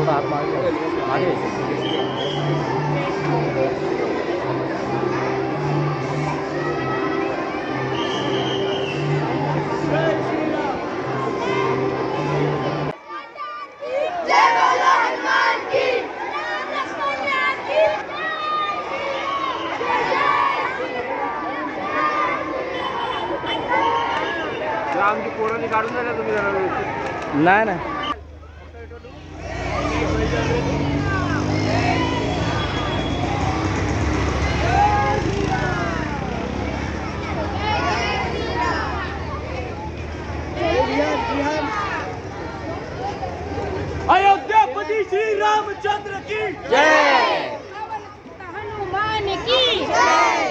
थोड़ा हाथ मार आगे नहीं नहीं। रामचंद्र की जय। हनुमान की जय।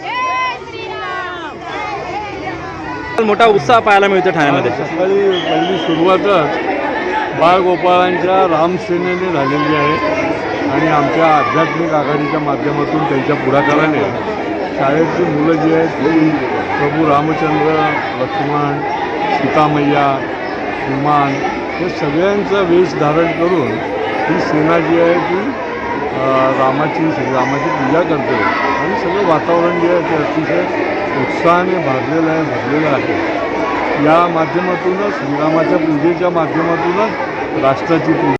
जय श्री राम मोठा उत्साह पाहायला मिळतो ठाण्यामध्ये. सकाळी पहिली सुरुवातच बाळगोपाळांच्या रामसेनेने झालेली आहे आणि आमच्या आध्यात्मिक आघाडीच्या माध्यमातून त्यांच्या पुढाकाराने शाळेतली मुलं जी आहेत ती प्रभू रामचंद्र लक्ष्मण सीतामय्या हनुमान हे सगळ्यांचा वेश धारण करून ही सेना जी आहे ती रामाची रामाची श्रीरामाची पूजा करते. आणि सगळं वातावरण जे आहे ते अतिशय उत्साहाने भरलेलं आहे भरलेलं आहे. या माध्यमातूनच श्रीरामाच्या पूजेच्या माध्यमातूनच राष्ट्राची पूजा